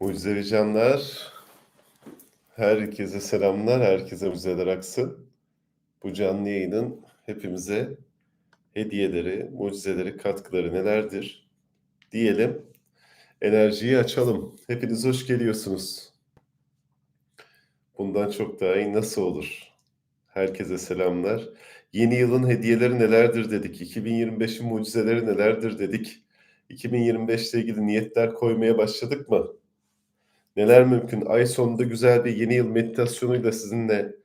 Mucizevi herkese selamlar, herkese mucizeler aksın. Bu canlı yayının hepimize hediyeleri, mucizeleri, katkıları nelerdir diyelim. Enerjiyi açalım. Hepiniz hoş geliyorsunuz. Bundan çok daha iyi nasıl olur? Herkese selamlar. Yeni yılın hediyeleri nelerdir dedik. 2025'in mucizeleri nelerdir dedik. 2025 ile ilgili niyetler koymaya başladık mı? Neler mümkün? Ay sonunda güzel bir yeni yıl meditasyonuyla sizinle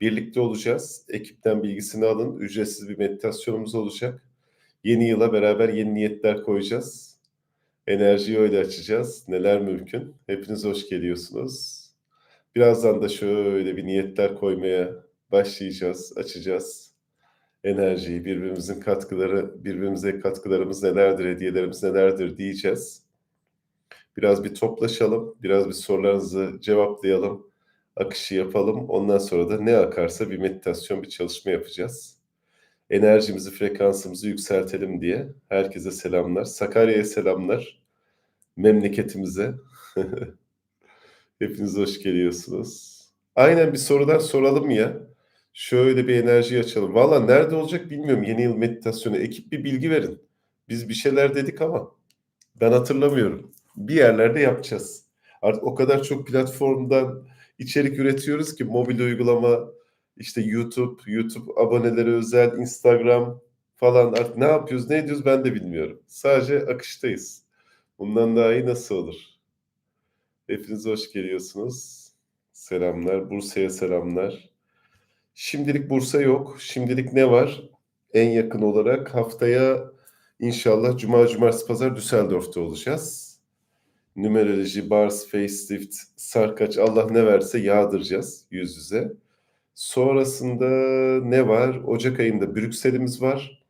birlikte olacağız. Ekipten bilgisini alın. Ücretsiz bir meditasyonumuz olacak. Yeni yıla beraber yeni niyetler koyacağız. Enerjiyi öyle açacağız. Neler mümkün? Hepiniz hoş geliyorsunuz. Birazdan da şöyle bir niyetler koymaya başlayacağız, açacağız. Enerjiyi, birbirimizin katkıları, birbirimize katkılarımız nelerdir, hediyelerimiz nelerdir diyeceğiz. Biraz bir toplaşalım, biraz bir sorularınızı cevaplayalım, akışı yapalım. Ondan sonra da ne akarsa bir meditasyon, bir çalışma yapacağız. Enerjimizi, frekansımızı yükseltelim diye herkese selamlar. Sakarya'ya selamlar. Memleketimize. Hepiniz hoş geliyorsunuz. Aynen bir sorular soralım ya. Şöyle bir enerji açalım. Valla nerede olacak bilmiyorum yeni yıl meditasyonu. Ekip bir bilgi verin. Biz bir şeyler dedik ama ben hatırlamıyorum. Bir yerlerde yapacağız. Artık o kadar çok platformdan içerik üretiyoruz ki mobil uygulama, işte YouTube, YouTube aboneleri özel, Instagram falan artık ne yapıyoruz, ne ediyoruz ben de bilmiyorum. Sadece akıştayız. Bundan daha iyi nasıl olur? Hepiniz hoş geliyorsunuz. Selamlar. Bursa'ya selamlar. Şimdilik Bursa yok. Şimdilik ne var? En yakın olarak haftaya inşallah Cuma, Cumartesi, Pazar Düsseldorf'ta olacağız. Numeroloji, Bars, Facelift, Sarkaç Allah ne verse yağdıracağız yüz yüze. Sonrasında ne var? Ocak ayında Brüksel'imiz var.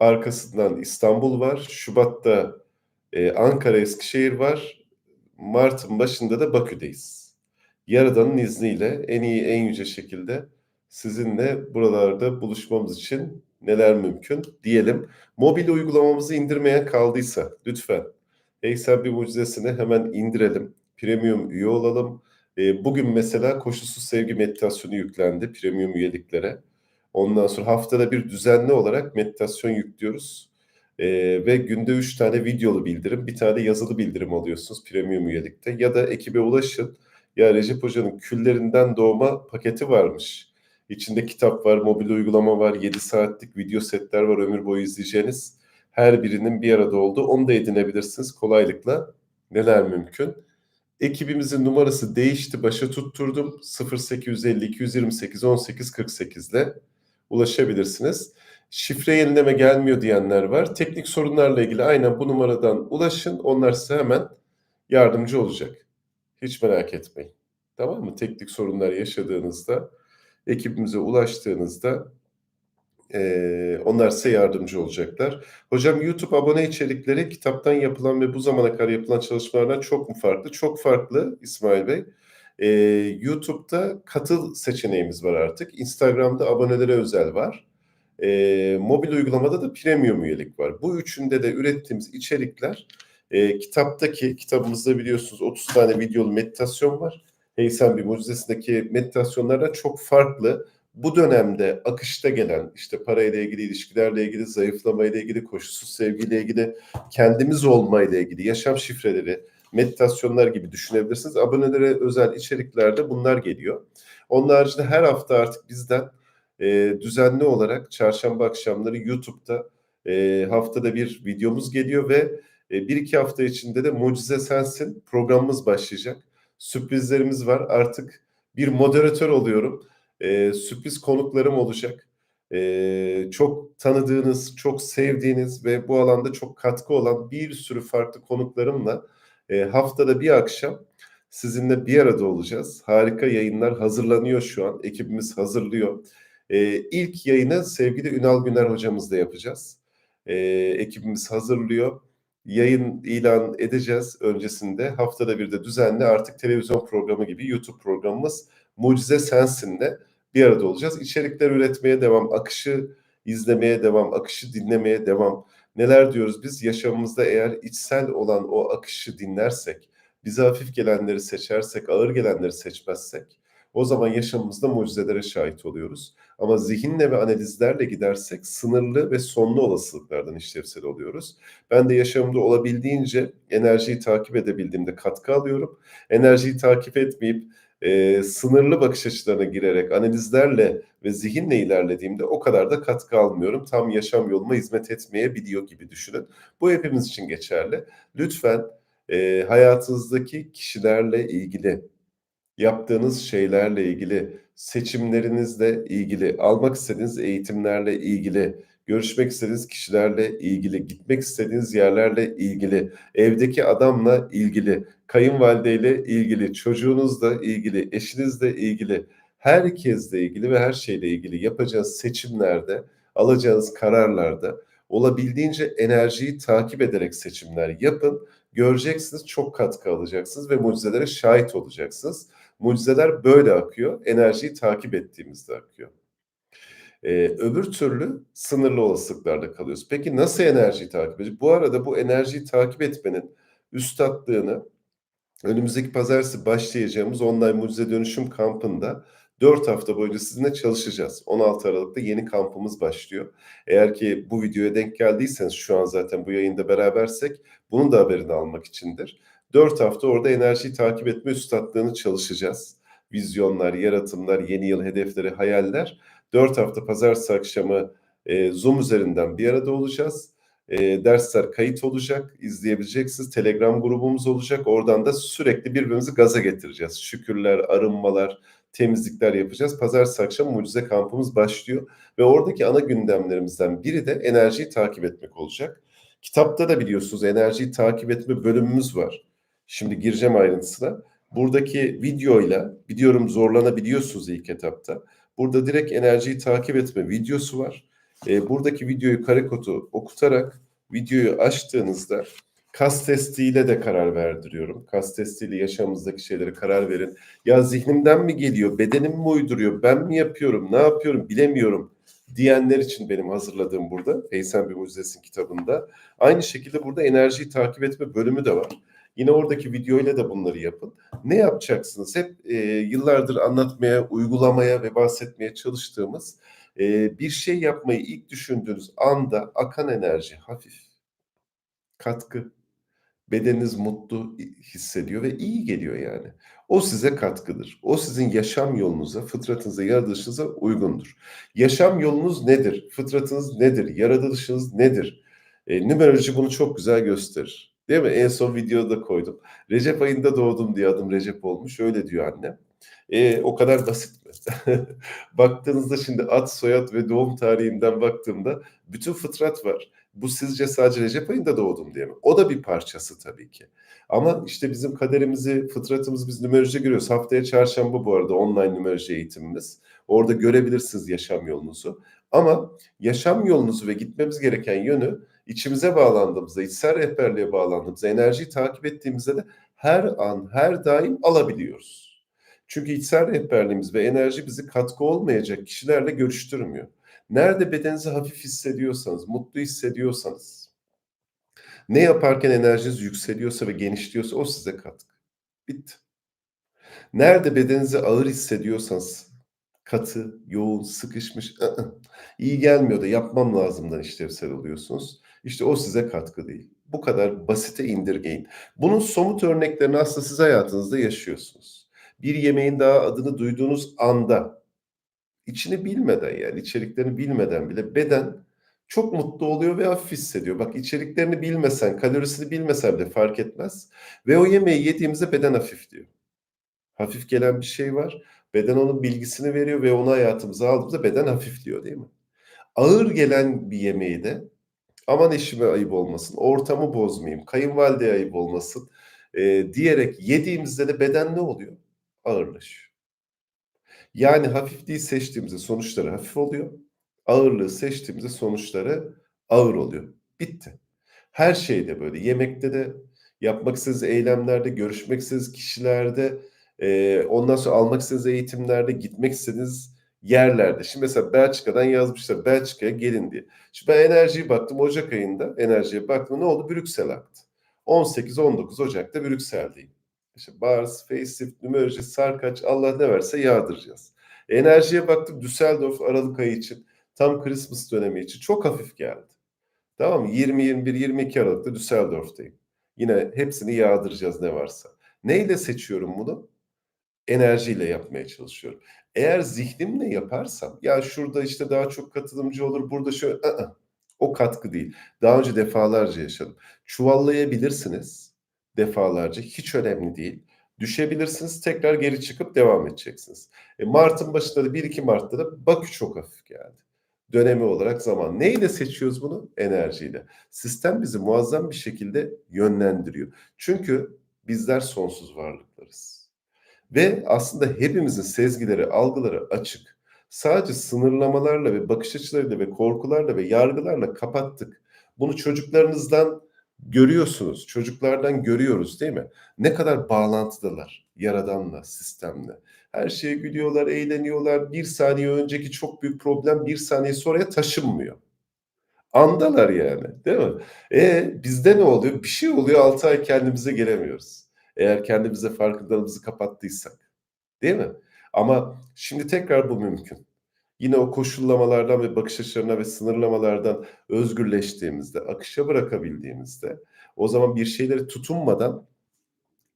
Arkasından İstanbul var. Şubat'ta e, Ankara, Eskişehir var. Mart'ın başında da Bakü'deyiz. Yaradan'ın izniyle en iyi, en yüce şekilde sizinle buralarda buluşmamız için neler mümkün diyelim. Mobil uygulamamızı indirmeyen kaldıysa lütfen Heysel bir mucizesini hemen indirelim. Premium üye olalım. E, bugün mesela koşulsuz sevgi meditasyonu yüklendi premium üyeliklere. Ondan sonra haftada bir düzenli olarak meditasyon yüklüyoruz. E, ve günde 3 tane videolu bildirim, bir tane yazılı bildirim alıyorsunuz premium üyelikte. Ya da ekibe ulaşın. Ya Recep Hoca'nın küllerinden doğma paketi varmış. İçinde kitap var, mobil uygulama var, 7 saatlik video setler var ömür boyu izleyeceğiniz. Her birinin bir arada olduğu onu da edinebilirsiniz kolaylıkla. Neler mümkün? Ekibimizin numarası değişti, başa tutturdum. 0850 228 18 48 ile ulaşabilirsiniz. Şifre yenileme gelmiyor diyenler var. Teknik sorunlarla ilgili aynen bu numaradan ulaşın. Onlar size hemen yardımcı olacak. Hiç merak etmeyin. Tamam mı? Teknik sorunlar yaşadığınızda ekibimize ulaştığınızda e, onlar size yardımcı olacaklar. Hocam YouTube abone içerikleri kitaptan yapılan ve bu zamana kadar yapılan çalışmalardan çok mu farklı? Çok farklı İsmail Bey. E, YouTube'da katıl seçeneğimiz var artık. Instagram'da abonelere özel var. E, mobil uygulamada da premium üyelik var. Bu üçünde de ürettiğimiz içerikler e, kitaptaki, kitabımızda biliyorsunuz 30 tane videolu meditasyon var. Heysen bir mucizesindeki meditasyonlardan çok farklı. Bu dönemde akışta gelen işte parayla ilgili, ilişkilerle ilgili, zayıflamayla ilgili, koşulsuz sevgiyle ilgili, kendimiz olmayla ilgili, yaşam şifreleri, meditasyonlar gibi düşünebilirsiniz. Abonelere özel içeriklerde bunlar geliyor. Onun haricinde her hafta artık bizden e, düzenli olarak çarşamba akşamları YouTube'da e, haftada bir videomuz geliyor ve e, bir iki hafta içinde de Mucize Sensin programımız başlayacak. Sürprizlerimiz var. Artık bir moderatör oluyorum. E, sürpriz konuklarım olacak. E, çok tanıdığınız, çok sevdiğiniz ve bu alanda çok katkı olan bir sürü farklı konuklarımla e, haftada bir akşam sizinle bir arada olacağız. Harika yayınlar hazırlanıyor şu an. Ekibimiz hazırlıyor. E, ilk yayını sevgili Ünal Güner hocamızla yapacağız. E, ekibimiz hazırlıyor yayın ilan edeceğiz öncesinde. Haftada bir de düzenli artık televizyon programı gibi YouTube programımız Mucize Sensin'le bir arada olacağız. İçerikler üretmeye devam, akışı izlemeye devam, akışı dinlemeye devam. Neler diyoruz biz? Yaşamımızda eğer içsel olan o akışı dinlersek, Bize hafif gelenleri seçersek, ağır gelenleri seçmezsek o zaman yaşamımızda mucizelere şahit oluyoruz. Ama zihinle ve analizlerle gidersek sınırlı ve sonlu olasılıklardan işlevsel oluyoruz. Ben de yaşamımda olabildiğince enerjiyi takip edebildiğimde katkı alıyorum. Enerjiyi takip etmeyip e, sınırlı bakış açılarına girerek analizlerle ve zihinle ilerlediğimde o kadar da katkı almıyorum. Tam yaşam yoluma hizmet etmeyebiliyor gibi düşünün. Bu hepimiz için geçerli. Lütfen e, hayatınızdaki kişilerle ilgili, yaptığınız şeylerle ilgili, seçimlerinizle ilgili, almak istediğiniz eğitimlerle ilgili, görüşmek istediğiniz kişilerle ilgili, gitmek istediğiniz yerlerle ilgili, evdeki adamla ilgili, kayınvalideyle ilgili, çocuğunuzla ilgili, eşinizle ilgili, herkesle ilgili ve her şeyle ilgili yapacağınız seçimlerde, alacağınız kararlarda olabildiğince enerjiyi takip ederek seçimler yapın. Göreceksiniz çok katkı alacaksınız ve mucizelere şahit olacaksınız. Mucizeler böyle akıyor, enerjiyi takip ettiğimizde akıyor. Ee, öbür türlü sınırlı olasılıklarda kalıyoruz. Peki nasıl enerjiyi takip edeceğiz? Bu arada bu enerjiyi takip etmenin üstadlığını önümüzdeki pazartesi başlayacağımız online mucize dönüşüm kampında 4 hafta boyunca sizinle çalışacağız. 16 Aralık'ta yeni kampımız başlıyor. Eğer ki bu videoya denk geldiyseniz şu an zaten bu yayında berabersek bunun da haberini almak içindir. 4 hafta orada enerjiyi takip etme üstadlığını çalışacağız. Vizyonlar, yaratımlar, yeni yıl hedefleri, hayaller. 4 hafta pazartesi akşamı e, Zoom üzerinden bir arada olacağız. E, dersler kayıt olacak, izleyebileceksiniz. Telegram grubumuz olacak. Oradan da sürekli birbirimizi gaza getireceğiz. Şükürler, arınmalar, temizlikler yapacağız. Pazartesi akşam mucize kampımız başlıyor. Ve oradaki ana gündemlerimizden biri de enerjiyi takip etmek olacak. Kitapta da biliyorsunuz enerjiyi takip etme bölümümüz var. Şimdi gireceğim ayrıntısına. Buradaki videoyla biliyorum zorlanabiliyorsunuz ilk etapta. Burada direkt enerjiyi takip etme videosu var. E, buradaki videoyu kare kodu okutarak videoyu açtığınızda kas testiyle de karar verdiriyorum. Kas testiyle yaşamımızdaki şeylere karar verin. Ya zihnimden mi geliyor, bedenim mi uyduruyor, ben mi yapıyorum, ne yapıyorum bilemiyorum diyenler için benim hazırladığım burada Eysen Bir Mucizesin kitabında. Aynı şekilde burada enerjiyi takip etme bölümü de var. Yine oradaki videoyla da bunları yapın. Ne yapacaksınız? Hep e, yıllardır anlatmaya, uygulamaya ve bahsetmeye çalıştığımız e, bir şey yapmayı ilk düşündüğünüz anda akan enerji hafif, katkı, bedeniniz mutlu hissediyor ve iyi geliyor yani. O size katkıdır. O sizin yaşam yolunuza, fıtratınıza, yaratılışınıza uygundur. Yaşam yolunuz nedir? Fıtratınız nedir? Yaratılışınız nedir? E, numeroloji bunu çok güzel gösterir. Değil mi? En son videoda koydum. Recep ayında doğdum diye adım Recep olmuş. Öyle diyor annem. E, o kadar basit mi? Baktığınızda şimdi ad, soyad ve doğum tarihinden baktığımda bütün fıtrat var. Bu sizce sadece Recep ayında doğdum diye mi? O da bir parçası tabii ki. Ama işte bizim kaderimizi, fıtratımızı biz numerolojiye görüyoruz. Haftaya çarşamba bu arada online numeroloji eğitimimiz. Orada görebilirsiniz yaşam yolunuzu. Ama yaşam yolunuzu ve gitmemiz gereken yönü içimize bağlandığımızda, içsel rehberliğe bağlandığımızda, enerjiyi takip ettiğimizde de her an, her daim alabiliyoruz. Çünkü içsel rehberliğimiz ve enerji bizi katkı olmayacak kişilerle görüştürmüyor. Nerede bedeninizi hafif hissediyorsanız, mutlu hissediyorsanız, ne yaparken enerjiniz yükseliyorsa ve genişliyorsa o size katkı. Bitti. Nerede bedeninizi ağır hissediyorsanız, katı, yoğun, sıkışmış, ı -ı, iyi gelmiyor da yapmam lazımdan işlevsel oluyorsunuz. İşte o size katkı değil. Bu kadar basite indirgeyin. Bunun somut örneklerini aslında siz hayatınızda yaşıyorsunuz. Bir yemeğin daha adını duyduğunuz anda içini bilmeden yani içeriklerini bilmeden bile beden çok mutlu oluyor ve hafif hissediyor. Bak içeriklerini bilmesen, kalorisini bilmesen de fark etmez. Ve o yemeği yediğimizde beden hafif diyor. Hafif gelen bir şey var. Beden onun bilgisini veriyor ve onu hayatımıza aldığımızda beden hafif diyor değil mi? Ağır gelen bir yemeği de aman eşime ayıp olmasın, ortamı bozmayayım, kayınvalideye ayıp olmasın e, diyerek yediğimizde de beden ne oluyor? Ağırlaşıyor. Yani hafifliği seçtiğimizde sonuçları hafif oluyor. Ağırlığı seçtiğimizde sonuçları ağır oluyor. Bitti. Her şeyde böyle. Yemekte de, yapmak istediğiniz eylemlerde, görüşmek istediğiniz kişilerde, e, ondan sonra almak istediğiniz eğitimlerde, gitmek istediğiniz yerlerde. Şimdi mesela Belçika'dan yazmışlar Belçika'ya gelin diye. Şimdi ben enerjiye baktım Ocak ayında enerjiye baktım ne oldu? Brüksel aktı. 18-19 Ocak'ta Brüksel'deyim. İşte bars, facelift, numeroloji, sarkaç, Allah ne verse yağdıracağız. Enerjiye baktık Düsseldorf Aralık ayı için tam Christmas dönemi için çok hafif geldi. Tamam mı? 20, 21, 22 Aralık'ta Düsseldorf'tayım. Yine hepsini yağdıracağız ne varsa. Neyle seçiyorum bunu? Enerjiyle yapmaya çalışıyorum. Eğer zihnimle yaparsam, ya şurada işte daha çok katılımcı olur, burada şöyle, ı-ı. o katkı değil. Daha önce defalarca yaşadım. Çuvallayabilirsiniz defalarca, hiç önemli değil. Düşebilirsiniz, tekrar geri çıkıp devam edeceksiniz. E, Mart'ın başında da 1-2 Mart'ta da Bakü çok hafif geldi. Dönemi olarak zaman. Neyle seçiyoruz bunu? Enerjiyle. Sistem bizi muazzam bir şekilde yönlendiriyor. Çünkü bizler sonsuz varlıklarız. Ve aslında hepimizin sezgileri, algıları açık. Sadece sınırlamalarla ve bakış açılarıyla ve korkularla ve yargılarla kapattık. Bunu çocuklarınızdan görüyorsunuz. Çocuklardan görüyoruz değil mi? Ne kadar bağlantıdalar Yaradan'la, sistemle. Her şeye gülüyorlar, eğleniyorlar. Bir saniye önceki çok büyük problem bir saniye sonraya taşınmıyor. Andalar yani değil mi? E bizde ne oluyor? Bir şey oluyor 6 ay kendimize gelemiyoruz. Eğer kendimize farkındalığımızı kapattıysak. Değil mi? Ama şimdi tekrar bu mümkün. Yine o koşullamalardan ve bakış açılarına ve sınırlamalardan özgürleştiğimizde, akışa bırakabildiğimizde o zaman bir şeyleri tutunmadan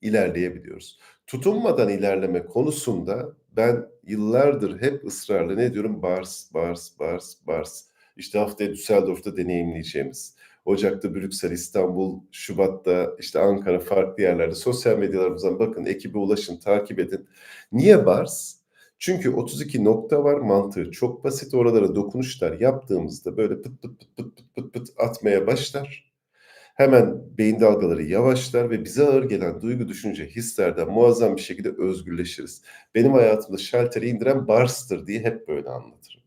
ilerleyebiliyoruz. Tutunmadan ilerleme konusunda ben yıllardır hep ısrarla ne diyorum? Bars, bars, bars, bars. İşte haftaya Düsseldorf'ta deneyimleyeceğimiz. Ocak'ta Brüksel, İstanbul, Şubat'ta işte Ankara farklı yerlerde sosyal medyalarımızdan bakın ekibe ulaşın takip edin. Niye Bars? Çünkü 32 nokta var mantığı çok basit oralara dokunuşlar yaptığımızda böyle pıt pıt pıt pıt pıt pıt, pıt atmaya başlar. Hemen beyin dalgaları yavaşlar ve bize ağır gelen duygu, düşünce, hislerden muazzam bir şekilde özgürleşiriz. Benim hayatımda şalteri indiren Bars'tır diye hep böyle anlatırım.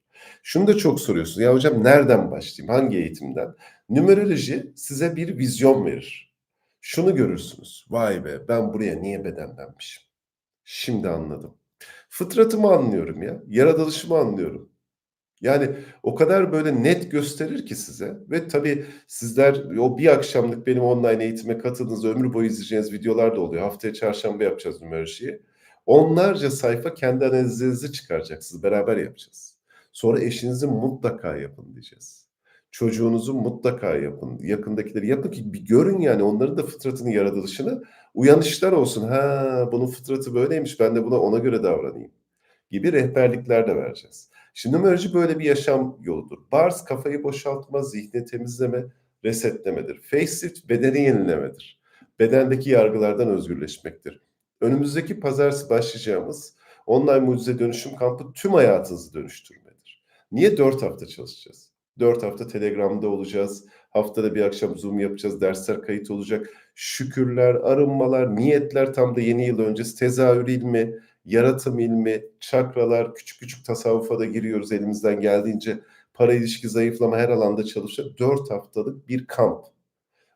Şunu da çok soruyorsun. Ya hocam nereden başlayayım? Hangi eğitimden? Numeroloji size bir vizyon verir. Şunu görürsünüz. Vay be ben buraya niye bedenlenmişim? Şimdi anladım. Fıtratımı anlıyorum ya. Yaratılışımı anlıyorum. Yani o kadar böyle net gösterir ki size ve tabii sizler o bir akşamlık benim online eğitime katıldığınız ömür boyu izleyeceğiniz videolar da oluyor. Haftaya çarşamba yapacağız numerolojiyi. Onlarca sayfa kendi analizinizi çıkaracaksınız. Beraber yapacağız. Sonra eşinizi mutlaka yapın diyeceğiz. Çocuğunuzu mutlaka yapın. Yakındakileri yapın ki bir görün yani onların da fıtratını, yaratılışını. Uyanışlar olsun. Ha bunun fıtratı böyleymiş ben de buna ona göre davranayım. Gibi rehberlikler de vereceğiz. Şimdi numeroloji böyle bir yaşam yoludur. Bars kafayı boşaltma, zihni temizleme, resetlemedir. Facelift bedeni yenilemedir. Bedendeki yargılardan özgürleşmektir. Önümüzdeki pazartesi başlayacağımız online mucize dönüşüm kampı tüm hayatınızı dönüştürmedir. Niye dört hafta çalışacağız? Dört hafta Telegram'da olacağız. Haftada bir akşam Zoom yapacağız. Dersler kayıt olacak. Şükürler, arınmalar, niyetler tam da yeni yıl öncesi tezahür ilmi, yaratım ilmi, çakralar, küçük küçük tasavvufa da giriyoruz elimizden geldiğince. Para ilişki zayıflama her alanda çalışacak. Dört haftalık bir kamp.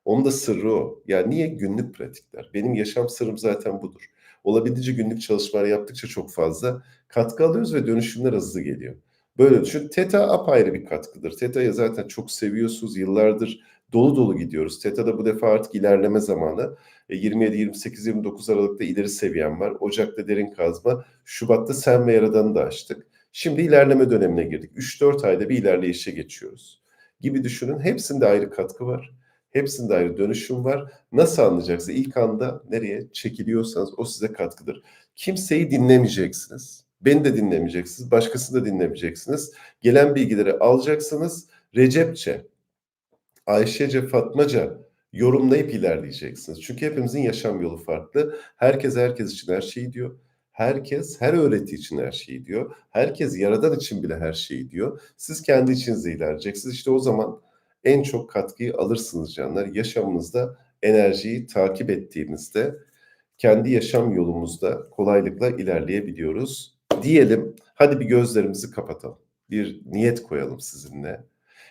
Onun da sırrı o. Yani niye günlük pratikler? Benim yaşam sırrım zaten budur. Olabildiğince günlük çalışmalar yaptıkça çok fazla katkı alıyoruz ve dönüşümler hızlı geliyor. Böyle düşün. Teta apayrı bir katkıdır. Teta'yı zaten çok seviyorsunuz. Yıllardır dolu dolu gidiyoruz. Teta'da bu defa artık ilerleme zamanı. 27, 28, 29 Aralık'ta ileri seviyem var. Ocak'ta derin kazma. Şubat'ta sen ve Yaradan'ı da açtık. Şimdi ilerleme dönemine girdik. 3-4 ayda bir ilerleyişe geçiyoruz. Gibi düşünün. Hepsinde ayrı katkı var. Hepsinde ayrı dönüşüm var. Nasıl anlayacaksınız? İlk anda nereye çekiliyorsanız o size katkıdır. Kimseyi dinlemeyeceksiniz. Beni de dinlemeyeceksiniz. Başkasını da dinlemeyeceksiniz. Gelen bilgileri alacaksınız. Recepçe, Ayşece, Fatmaca yorumlayıp ilerleyeceksiniz. Çünkü hepimizin yaşam yolu farklı. Herkes herkes için her şeyi diyor. Herkes her öğreti için her şeyi diyor. Herkes yaradan için bile her şeyi diyor. Siz kendi içinizde ilerleyeceksiniz. İşte o zaman en çok katkıyı alırsınız canlar. Yaşamınızda enerjiyi takip ettiğimizde kendi yaşam yolumuzda kolaylıkla ilerleyebiliyoruz. Diyelim hadi bir gözlerimizi kapatalım. Bir niyet koyalım sizinle.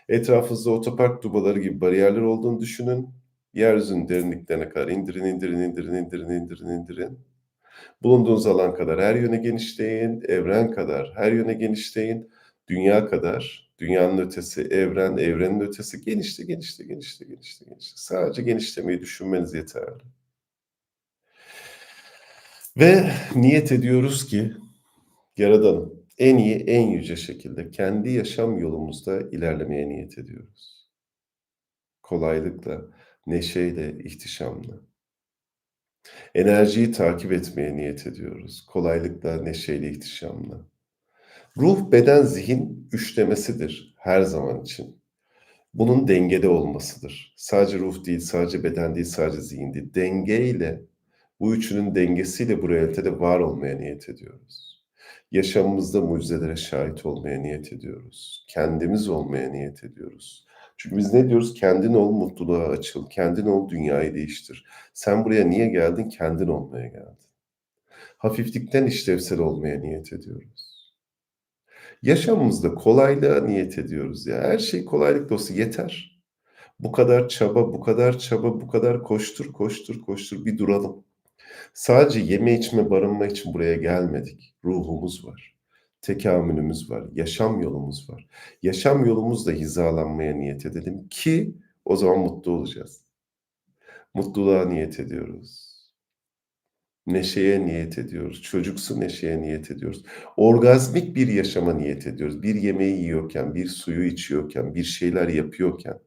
Etrafınızda otopark dubaları gibi bariyerler olduğunu düşünün. Yeryüzünün derinliklerine kadar indirin, indirin, indirin, indirin, indirin, indirin. Bulunduğunuz alan kadar her yöne genişleyin, evren kadar her yöne genişleyin, dünya kadar, dünyanın ötesi, evren, evrenin ötesi genişle, genişle, genişle, genişle, genişle. Sadece genişlemeyi düşünmeniz yeterli. Ve niyet ediyoruz ki Yaradan'ım en iyi, en yüce şekilde kendi yaşam yolumuzda ilerlemeye niyet ediyoruz. Kolaylıkla, neşeyle, ihtişamla. Enerjiyi takip etmeye niyet ediyoruz. Kolaylıkla, neşeyle, ihtişamla. Ruh, beden, zihin üçlemesidir her zaman için. Bunun dengede olmasıdır. Sadece ruh değil, sadece beden değil, sadece zihin değil. Dengeyle, bu üçünün dengesiyle bu realitede var olmaya niyet ediyoruz. Yaşamımızda mucizelere şahit olmaya niyet ediyoruz. Kendimiz olmaya niyet ediyoruz. Çünkü biz ne diyoruz? Kendin ol, mutluluğa açıl. Kendin ol, dünyayı değiştir. Sen buraya niye geldin? Kendin olmaya geldin. Hafiflikten işlevsel olmaya niyet ediyoruz. Yaşamımızda kolaylığa niyet ediyoruz ya. Her şey kolaylıkla olsun yeter. Bu kadar çaba, bu kadar çaba, bu kadar koştur, koştur, koştur bir duralım. Sadece yeme içme, barınma için buraya gelmedik. Ruhumuz var. Tekamülümüz var. Yaşam yolumuz var. Yaşam yolumuzla hizalanmaya niyet edelim ki o zaman mutlu olacağız. Mutluluğa niyet ediyoruz. Neşeye niyet ediyoruz. Çocuksu neşeye niyet ediyoruz. Orgazmik bir yaşama niyet ediyoruz. Bir yemeği yiyorken, bir suyu içiyorken, bir şeyler yapıyorken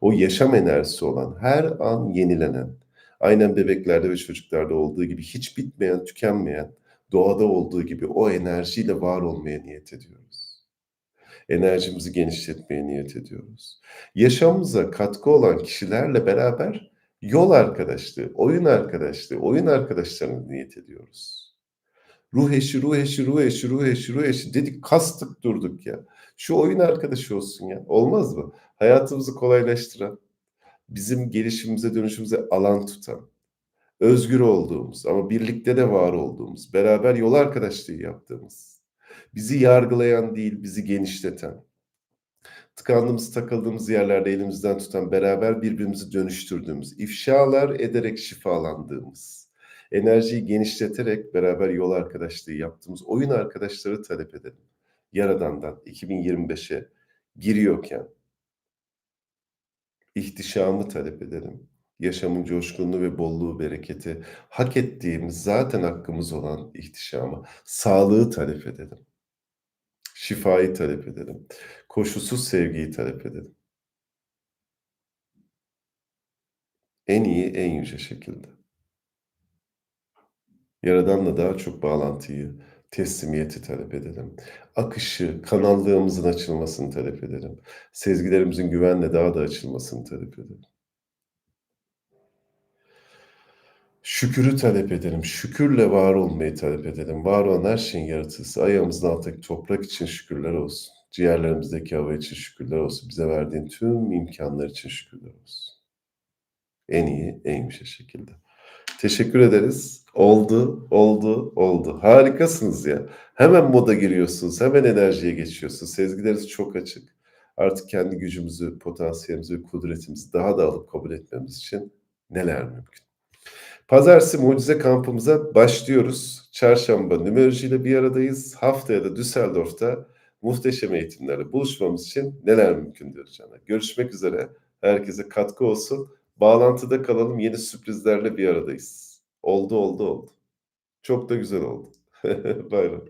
o yaşam enerjisi olan, her an yenilenen, aynen bebeklerde ve çocuklarda olduğu gibi hiç bitmeyen, tükenmeyen, doğada olduğu gibi o enerjiyle var olmaya niyet ediyoruz. Enerjimizi genişletmeye niyet ediyoruz. Yaşamımıza katkı olan kişilerle beraber yol arkadaşlığı, oyun arkadaşlığı, oyun arkadaşlarına niyet ediyoruz. Ruh eşi, ruh eşi, ruh eşi, ruh eşi, ruh eşi dedik kastık durduk ya. Şu oyun arkadaşı olsun ya. Olmaz mı? Hayatımızı kolaylaştıran, bizim gelişimimize, dönüşümüze alan tutan, özgür olduğumuz ama birlikte de var olduğumuz, beraber yol arkadaşlığı yaptığımız, bizi yargılayan değil, bizi genişleten, tıkandığımız, takıldığımız yerlerde elimizden tutan, beraber birbirimizi dönüştürdüğümüz, ifşalar ederek şifalandığımız, enerjiyi genişleterek beraber yol arkadaşlığı yaptığımız oyun arkadaşları talep edelim. Yaradan'dan 2025'e giriyorken ihtişamı talep edelim. Yaşamın coşkunluğu ve bolluğu, bereketi, hak ettiğimiz, zaten hakkımız olan ihtişamı, sağlığı talep edelim. Şifayı talep edelim. Koşulsuz sevgiyi talep edelim. En iyi, en yüce şekilde. Yaradan'la daha çok bağlantıyı, teslimiyeti talep edelim. Akışı, kanallığımızın açılmasını talep edelim. Sezgilerimizin güvenle daha da açılmasını talep edelim. Şükürü talep edelim. Şükürle var olmayı talep edelim. Var olan her şeyin yaratıcısı. Ayağımızın altındaki toprak için şükürler olsun. Ciğerlerimizdeki hava için şükürler olsun. Bize verdiğin tüm imkanlar için şükürler olsun. En iyi, en yüce şekilde. Teşekkür ederiz. Oldu, oldu, oldu. Harikasınız ya. Hemen moda giriyorsunuz. Hemen enerjiye geçiyorsunuz. Sezgileriniz çok açık. Artık kendi gücümüzü, potansiyelimizi kudretimizi daha da alıp kabul etmemiz için neler mümkün. Pazartesi mucize kampımıza başlıyoruz. Çarşamba numeroloji ile bir aradayız. Haftaya da Düsseldorf'ta muhteşem eğitimlerle buluşmamız için neler mümkün diyoruz. Görüşmek üzere. Herkese katkı olsun. Bağlantıda kalalım. Yeni sürprizlerle bir aradayız. Oldu oldu oldu. Çok da güzel oldu. bay bay.